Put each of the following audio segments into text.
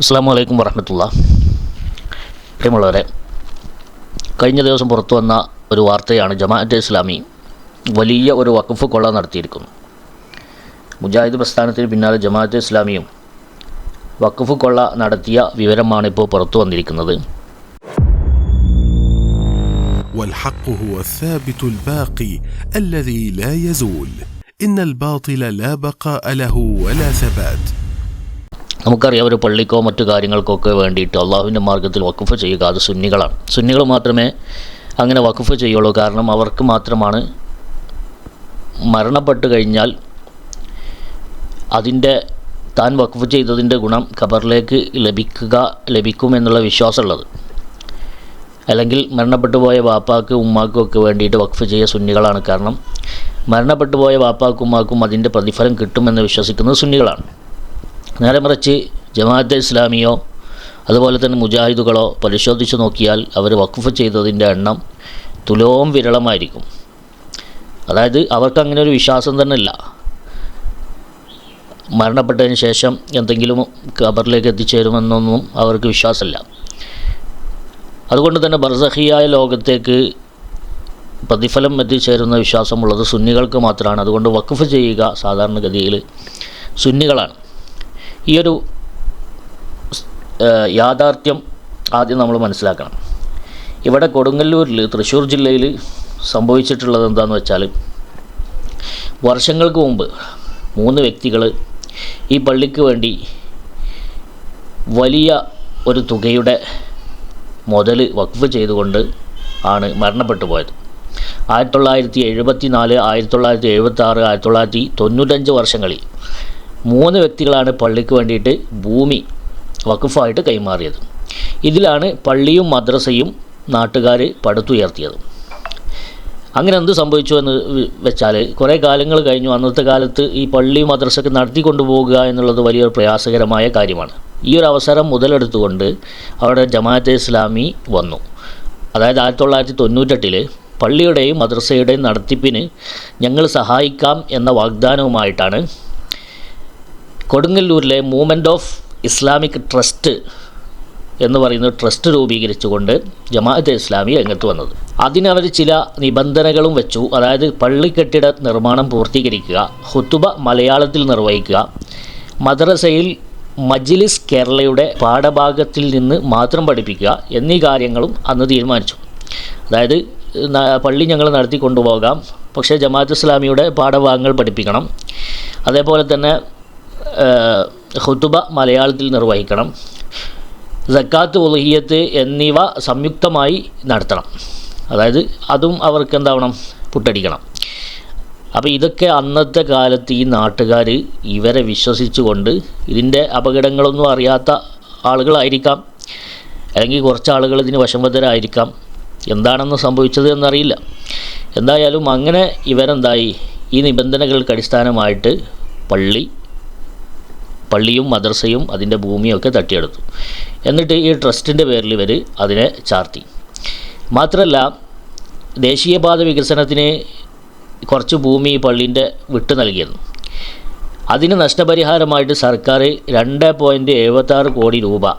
അസ്സാം വലൈക്കും വറഹമത്തുള്ള പ്രിയമുള്ളവരെ കഴിഞ്ഞ ദിവസം പുറത്തു വന്ന ഒരു വാർത്തയാണ് ജമാഅത്തെ ഇസ്ലാമി വലിയ ഒരു വഖഫ് കൊള്ള നടത്തിയിരിക്കുന്നു മുജാഹിദ് പ്രസ്ഥാനത്തിന് പിന്നാലെ ജമാഅത്തെ ഇസ്ലാമിയും വഖഫ് കൊള്ള നടത്തിയ വിവരമാണ് ഇപ്പോൾ പുറത്തു വന്നിരിക്കുന്നത് والحق هو الثابت الباقي الذي لا يزول ان الباطل لا بقاء له ولا ثبات നമുക്കറിയാം ഒരു പള്ളിക്കോ മറ്റു കാര്യങ്ങൾക്കൊക്കെ വേണ്ടിയിട്ട് അള്ളാഹുവിന്റെ മാർഗത്തിൽ വഖഫ് ചെയ്യുക അത് സുന്നികളാണ്. സുന്നികൾ മാത്രമേ അങ്ങനെ വഖഫ് ചെയ്യുള്ളൂ. കാരണം അവർക്ക് മാത്രമാണ് മരണപ്പെട്ടു കഴിഞ്ഞാൽ അതിന്റെ താൻ വഖഫ് ചെയ്തതിന്റെ ഗുണം ഖബറിലേക്ക് ലഭിക്കുക ലഭിക്കുമെന്നുള്ള വിശ്വാസമുള്ളത്. അല്ലെങ്കിൽ മരണപ്പെട്ടു പോയ വാപ്പാക്ക് ഉമ്മാക്കും ഒക്കെ വേണ്ടിയിട്ട് വഖഫ് ചെയ്യ സുന്നികളാണ്. കാരണം മരണപ്പെട്ടു പോയ വാപ്പാക്കും ഉമ്മാക്കും അതിന്റെ പ്രതിഫലം കിട്ടുമെന്ന് വിശ്വസിക്കുന്നത് സുന്നികളാണ്. നേരെ മറിച്ച് ജമാഅത്തെ ഇസ്ലാമിയോ അതുപോലെ തന്നെ മുജാഹിദുകളോ പരിശോധിച്ച് നോക്കിയാൽ അവർ വഖഫ് ചെയ്തതിന്റെ എണ്ണം തുലോം വിരളമായിരിക്കും. അതായത് അവർക്ക് അങ്ങനെ ഒരു വിശ്വാസം തന്നെ ഇല്ല. മരണപ്പെട്ടതിന് ശേഷം എന്തെങ്കിലും ഖബറിലേക്ക് എത്തിച്ചേരുമെന്നൊന്നും അവർക്ക് വിശ്വാസമില്ല. അതുകൊണ്ട് തന്നെ ബർസഹിയായ ലോകത്തേക്ക് പ്രതിഫലം എത്തിച്ചേരുന്ന വിശ്വാസമുള്ളത് സുന്നികൾക്ക് മാത്രമാണ്. അതുകൊണ്ട് വഖഫ് ചെയ്യുക സാധാരണഗതിയിൽ സുന്നികളാണ്. ഈ ഒരു യാഥാർത്ഥ്യം ആദ്യം നമ്മൾ മനസ്സിലാക്കണം. ഇവിടെ കൊടുങ്ങല്ലൂരിൽ തൃശ്ശൂർ ജില്ലയിൽ സംഭവിച്ചിട്ടുള്ളത് എന്താണെന്ന് വെച്ചാൽ വർഷങ്ങൾക്ക് മുമ്പ് മൂന്ന് വ്യക്തികൾ ഈ പള്ളിക്ക് വേണ്ടി വലിയ ഒരു തുകയുടെ മുതൽ വഖഫ് ചെയ്തുകൊണ്ട് ആണ് മരണപ്പെട്ടു പോയത്. ആയിരത്തി തൊള്ളായിരത്തി എഴുപത്തി നാല് ആയിരത്തി തൊള്ളായിരത്തി എഴുപത്തി ആറ് ആയിരത്തി തൊള്ളായിരത്തി തൊണ്ണൂറ്റഞ്ച് വർഷങ്ങളിൽ മൂന്ന് വ്യക്തികളാണ് പള്ളിക്ക് വേണ്ടിയിട്ട് ഭൂമി വഖഫായിട്ട് കൈമാറിയത്. ഇതിലാണ് പള്ളിയും മദ്രസയും നാട്ടുകാർ പടുത്തുയർത്തിയത്. അങ്ങനെ എന്ത് സംഭവിച്ചു എന്ന് വെച്ചാൽ കുറേ കാലങ്ങൾ കഴിഞ്ഞു. അന്നത്തെ കാലത്ത് ഈ പള്ളി മദ്രസയൊക്കെ നടത്തിക്കൊണ്ടു പോകുക എന്നുള്ളത് വലിയൊരു പ്രയാസകരമായ കാര്യമാണ്. ഈ ഒരു അവസരം മുതലെടുത്തുകൊണ്ട് അവിടെ ജമാഅത്തെ ഇസ്ലാമി വന്നു. അതായത് ആയിരത്തി തൊള്ളായിരത്തി തൊണ്ണൂറ്റെട്ടിൽ പള്ളിയുടെയും മദ്രസയുടെയും നടത്തിപ്പിന് ഞങ്ങൾ സഹായിക്കാം എന്ന വാഗ്ദാനവുമായിട്ടാണ് കൊടുങ്ങല്ലൂരിലെ മൂവ്മെന്റ് ഓഫ് ഇസ്ലാമിക് ട്രസ്റ്റ് എന്ന് പറയുന്ന ട്രസ്റ്റ് രൂപീകരിച്ചുകൊണ്ട് ജമാഅത്തെ ഇസ്ലാമി രംഗത്ത് വന്നത്. അതിനവർ ചില നിബന്ധനകളും വെച്ചു. അതായത് പള്ളിക്കെട്ടിട നിർമ്മാണം പൂർത്തീകരിക്കുക ഹുത്തുബ മലയാളത്തിൽ നിർവഹിക്കുക മദ്രസയിൽ മജ്ലിസ് കേരളയുടെ പാഠഭാഗത്തിൽ നിന്ന് മാത്രം പഠിപ്പിക്കുക എന്നീ കാര്യങ്ങളും അന്ന് തീരുമാനിച്ചു. അതായത് പള്ളി ഞങ്ങൾ നടത്തി കൊണ്ടുപോകാം പക്ഷേ ജമാഅത്ത് ഇസ്ലാമിയുടെ പാഠഭാഗങ്ങൾ പഠിപ്പിക്കണം. അതേപോലെ തന്നെ ഹുതുബ മലയാളത്തിൽ നിർവഹിക്കണം. സക്കാത്ത് ഉലഹിയത്ത് എന്നിവ സംയുക്തമായി നടത്തണം. അതായത് അതും അവർക്ക് എന്താവണം? പുട്ടടിക്കണം. അപ്പോൾ ഇതൊക്കെ അന്നത്തെ കാലത്ത് ഈ നാട്ടുകാർ ഇവരെ വിശ്വസിച്ചുകൊണ്ട് ഇതിന്റെ അപകടങ്ങളൊന്നും അറിയാത്ത ആളുകളായിരിക്കാം. അല്ലെങ്കിൽ കുറച്ച് ആളുകൾ ഇതിന് വശംബദ്ധരായിരിക്കാം. എന്താണെന്ന് സംഭവിച്ചത് എന്നറിയില്ല. എന്തായാലും അങ്ങനെ ഇവരെന്തായി? ഈ നിബന്ധനകൾക്ക് അടിസ്ഥാനമായിട്ട് പള്ളി പള്ളിയും മദ്രസയും അതിന്റെ ഭൂമിയും ഒക്കെ തട്ടിയെടുത്തു. എന്നിട്ട് ഈ ട്രസ്റ്റിന്റെ പേരിൽ ഇവർ അതിനെ ചാർത്തി. മാത്രമല്ല ദേശീയപാത വികസനത്തിന് കുറച്ച് ഭൂമി പള്ളീന്റെ വിട്ടു നൽകിയിരുന്നു. അതിന് നഷ്ടപരിഹാരമായിട്ട് സർക്കാർ രണ്ട് പോയിന്റ് എഴുപത്താറ് കോടി രൂപ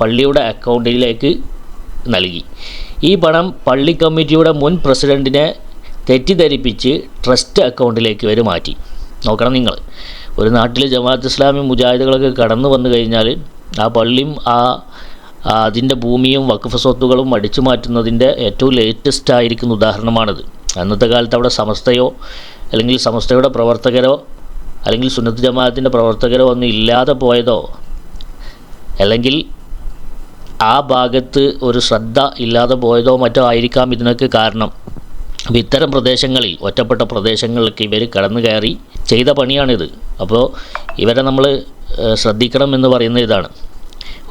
പള്ളിയുടെ അക്കൗണ്ടിലേക്ക് നൽകി. ഈ പണം പള്ളി കമ്മിറ്റിയുടെ മുൻ പ്രസിഡന്റിനെ തെറ്റിദ്ധരിപ്പിച്ച് ട്രസ്റ്റ് അക്കൗണ്ടിലേക്ക് വരെ മാറ്റി. നോക്കണം നിങ്ങൾ. ഒരു നാട്ടിൽ ജമാഅത്ത് ഇസ്ലാമി മുജാഹിദുകളൊക്കെ കടന്നു വന്നു കഴിഞ്ഞാൽ ആ പള്ളിയും ആ അതിന്റെ ഭൂമിയും വഖഫ് സ്വത്തുകളും അടിച്ചു മാറ്റുന്നതിന്റെ ഏറ്റവും ലേറ്റസ്റ്റ് ആയിരിക്കുന്ന ഉദാഹരണമാണിത്. അന്നത്തെ കാലത്ത് അവിടെ സമസ്തയോ അല്ലെങ്കിൽ സമസ്തയുടെ പ്രവർത്തകരോ അല്ലെങ്കിൽ സുന്നത്ത് ജമാഅത്തിന്റെ പ്രവർത്തകരോ ഒന്നും ഇല്ലാതെ പോയതോ അല്ലെങ്കിൽ ആ ഭാഗത്ത് ഒരു ശ്രദ്ധ ഇല്ലാതെ പോയതോ മറ്റോ ആയിരിക്കാം ഇതിനൊക്കെ കാരണം. അപ്പോൾ ഇത്തരം പ്രദേശങ്ങളിൽ ഒറ്റപ്പെട്ട പ്രദേശങ്ങളിലൊക്കെ ഇവർ കടന്നു കയറി ചെയ്ത പണിയാണിത്. അപ്പോൾ ഇവരെ നമ്മൾ ശ്രദ്ധിക്കണം എന്ന് പറയുന്ന ഇതാണ്.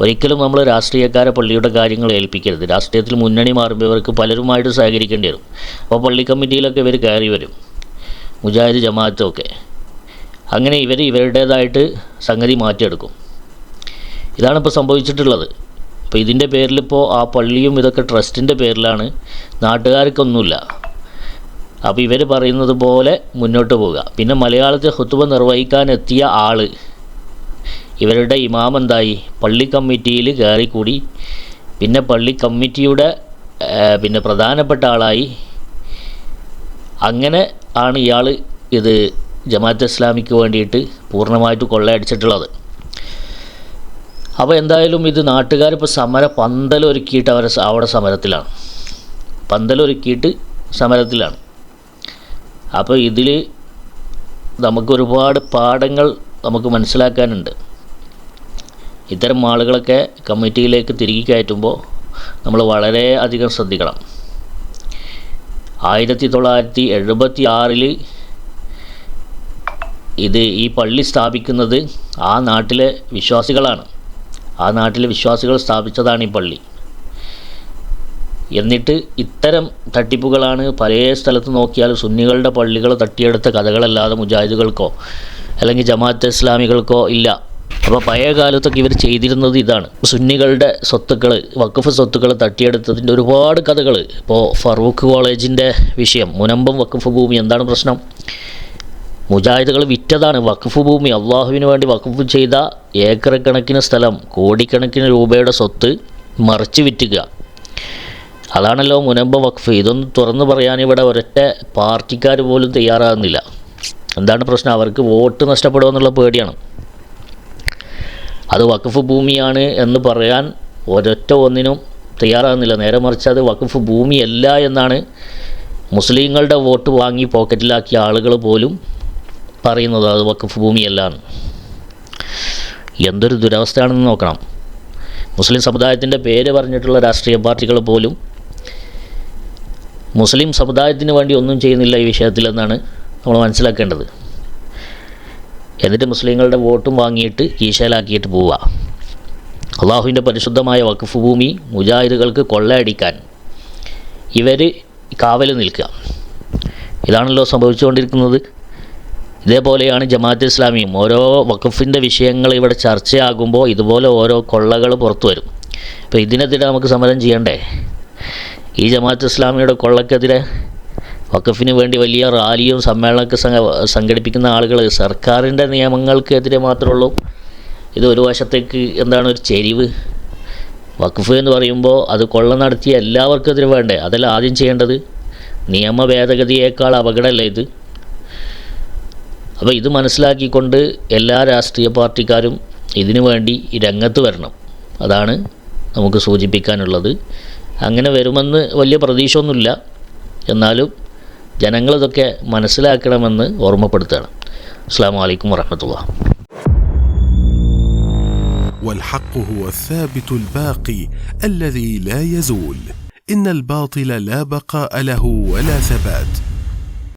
ഒരിക്കലും നമ്മൾ രാഷ്ട്രീയക്കാരെ പള്ളിയുടെ കാര്യങ്ങൾ ഏൽപ്പിക്കരുത്. രാഷ്ട്രീയത്തിൽ മുന്നണി മാറുമ്പോൾ ഇവർക്ക് പലരുമായിട്ട് സഹകരിക്കേണ്ടി വരും. അപ്പോൾ പള്ളി കമ്മിറ്റിയിലൊക്കെ ഇവർ കയറി വരും. മുജാഹിദ് ജമാഅത്തൊക്കെ. അങ്ങനെ ഇവർ ഇവരുടേതായിട്ട് സംഗതി മാറ്റിയെടുക്കും. ഇതാണിപ്പോൾ സംഭവിച്ചിട്ടുള്ളത്. അപ്പോൾ ഇതിന്റെ പേരിലിപ്പോൾ ആ പള്ളിയും ഇതൊക്കെ ട്രസ്റ്റിന്റെ പേരിലാണ്. നാട്ടുകാർക്കൊന്നുമില്ല. അപ്പോൾ ഇവർ പറയുന്നത് പോലെ മുന്നോട്ട് പോവുക. പിന്നെ മലയാളത്തിൽ ഹുത്തുബ നിർവഹിക്കാൻ എത്തിയ ആൾ ഇവരുടെ ഇമാം എന്തായി പള്ളി കമ്മിറ്റിയിൽ കയറിക്കൂടി. പിന്നെ പള്ളി കമ്മിറ്റിയുടെ പിന്നെ പ്രധാനപ്പെട്ട ആളായി. അങ്ങനെ ആണ് ഇയാൾ ഇത് ജമാഅത്ത് ഇസ്ലാമിക്ക് വേണ്ടിയിട്ട് പൂർണമായിട്ട് കൊള്ളയടിച്ചിട്ടുള്ളത്. അപ്പോൾ എന്തായാലും ഇത് നാട്ടുകാരിപ്പോൾ സമര പന്തലൊരുക്കിയിട്ട് അവരെ അവിടെ സമരത്തിലാണ്. പന്തലൊരുക്കിയിട്ട് സമരത്തിലാണ്. അപ്പോൾ ഇതിൽ നമുക്കൊരുപാട് പാഠങ്ങൾ നമുക്ക് മനസ്സിലാക്കാനുണ്ട്. ഇത്തരം ആളുകളൊക്കെ കമ്മിറ്റിയിലേക്ക് തിരികെ കയറ്റുമ്പോൾ നമ്മൾ വളരെ അധികം ശ്രദ്ധിക്കണം. ആയിരത്തി തൊള്ളായിരത്തി എഴുപത്തി ആറിൽ ഇത് ഈ പള്ളി സ്ഥാപിക്കുന്നത് ആ നാട്ടിലെ വിശ്വാസികളാണ്. ആ നാട്ടിലെ വിശ്വാസികൾ സ്ഥാപിച്ചതാണ് ഈ പള്ളി. എന്നിട്ട് ഇത്തരം തട്ടിപ്പുകളാണ് പല സ്ഥലത്ത് നോക്കിയാൽ സുന്നികളുടെ പള്ളികൾ തട്ടിയെടുത്ത കഥകളല്ലാതെ മുജാഹിദുകൾക്കോ അല്ലെങ്കിൽ ജമാഅത്ത് ഇസ്ലാമികൾക്കോ ഇല്ല. അപ്പോൾ പഴയ കാലത്തൊക്കെ ഇവർ ചെയ്തിരുന്നത് ഇതാണ്. സുന്നികളുടെ സ്വത്തുക്കൾ വഖഫ് സ്വത്തുക്കൾ തട്ടിയെടുത്തതിന്റെ ഒരുപാട് കഥകൾ ഇപ്പോൾ ഫറൂഖ് കോളേജിന്റെ വിഷയം മുനമ്പം വഖഫ് ഭൂമി എന്താണ് പ്രശ്നം? മുജാഹിദുകൾ വിറ്റതാണ്. വഖഫ് ഭൂമി അള്ളാഹുവിന് വേണ്ടി വഖഫ് ചെയ്ത ഏക്കർ സ്ഥലം കോടിക്കണക്കിന് രൂപയുടെ സ്വത്ത് മറിച്ച് വിറ്റുക. അതാണല്ലോ മുനമ്പ വഖഫ്. ഇതൊന്നും തുറന്നു പറയാൻ ഇവിടെ ഒരൊറ്റ പാർട്ടിക്കാർ പോലും തയ്യാറാകുന്നില്ല. എന്താണ് പ്രശ്നം? അവർക്ക് വോട്ട് നഷ്ടപ്പെടുമെന്നുള്ള പേടിയാണ്. അത് വഖഫ് ഭൂമിയാണ് എന്ന് പറയാൻ ഒരൊറ്റ ഒന്നിനും തയ്യാറാകുന്നില്ല. നേരെ മറിച്ച് അത് വഖഫ് ഭൂമിയല്ല എന്നാണ് മുസ്ലിങ്ങളുടെ വോട്ട് വാങ്ങി പോക്കറ്റിലാക്കിയ ആളുകൾ പോലും പറയുന്നത്. അത് വഖഫ് ഭൂമിയല്ല എന്ന്. എന്തൊരു ദുരവസ്ഥയാണെന്ന് നോക്കണം. മുസ്ലിം സമുദായത്തിന്റെ പേര് പറഞ്ഞിട്ടുള്ള രാഷ്ട്രീയ പാർട്ടികൾ പോലും മുസ്ലിം സമുദായത്തിന് വേണ്ടി ഒന്നും ചെയ്യുന്നില്ല ഈ വിഷയത്തിലെന്നാണ് നമ്മൾ മനസ്സിലാക്കേണ്ടത്. എന്നിട്ട് മുസ്ലിങ്ങളുടെ വോട്ടും വാങ്ങിയിട്ട് കീശയിലാക്കിയിട്ട് പോവുക. അള്ളാഹുവിന്റെ പരിശുദ്ധമായ വഖഫ് ഭൂമി മുജാഹിദുകൾക്ക് കൊള്ളയടിക്കാൻ ഇവർ കാവൽ നിൽക്കുക. ഇതാണല്ലോ സംഭവിച്ചുകൊണ്ടിരിക്കുന്നത്. ഇതേപോലെയാണ് ജമാഅത്ത് ഇസ്ലാമിയും. ഓരോ വഖഫിന്റെ വിഷയങ്ങൾ ഇവിടെ ചർച്ചയാകുമ്പോൾ ഇതുപോലെ ഓരോ കൊള്ളകൾ പുറത്തു വരും. അപ്പോൾ ഇതിനെതിരെ നമുക്ക് സമരം ചെയ്യണ്ടേ? ഈ ജമാഅത്ത് ഇസ്ലാമിയുടെ കൊള്ളക്കെതിരെ വഖഫിന് വേണ്ടി വലിയ റാലിയും സമ്മേളനമൊക്കെ സംഘ- സംഘടിപ്പിക്കുന്ന ആളുകൾ സർക്കാരിന്റെ നിയമങ്ങൾക്കെതിരെ മാത്രമേ ഉള്ളൂ ഇത് ഒരു വശത്തേക്ക് എന്താണ് ഒരു ചെരിവ്? വഖഫ് എന്ന് പറയുമ്പോൾ അത് കൊള്ള നടത്തിയ എല്ലാവർക്കും എതിരെ വേണ്ടേ? അതല്ല ആദ്യം ചെയ്യേണ്ടത്. നിയമ ഭേദഗതിയേക്കാൾ അപകടമല്ലേ ഇത്? അപ്പോൾ ഇത് മനസ്സിലാക്കിക്കൊണ്ട് എല്ലാ രാഷ്ട്രീയ പാർട്ടിക്കാരും ഇതിനു വേണ്ടി രംഗത്ത് വരണം. അതാണ് നമുക്ക് സൂചിപ്പിക്കാനുള്ളത്. അങ്ങനെ വരുമെന്ന് വലിയ പ്രതീക്ഷയൊന്നുമില്ല എന്നാലും ജനങ്ങളിതൊക്കെ മനസ്സിലാക്കണമെന്ന് ഓർമ്മപ്പെടുത്തുകയാണ് അസ്സാം വലൈക്കും വർഹമത്തുള്ള والحق هو الثابت الباقي الذي لا يزول ان الباطل لا بقاء له ولا ثبات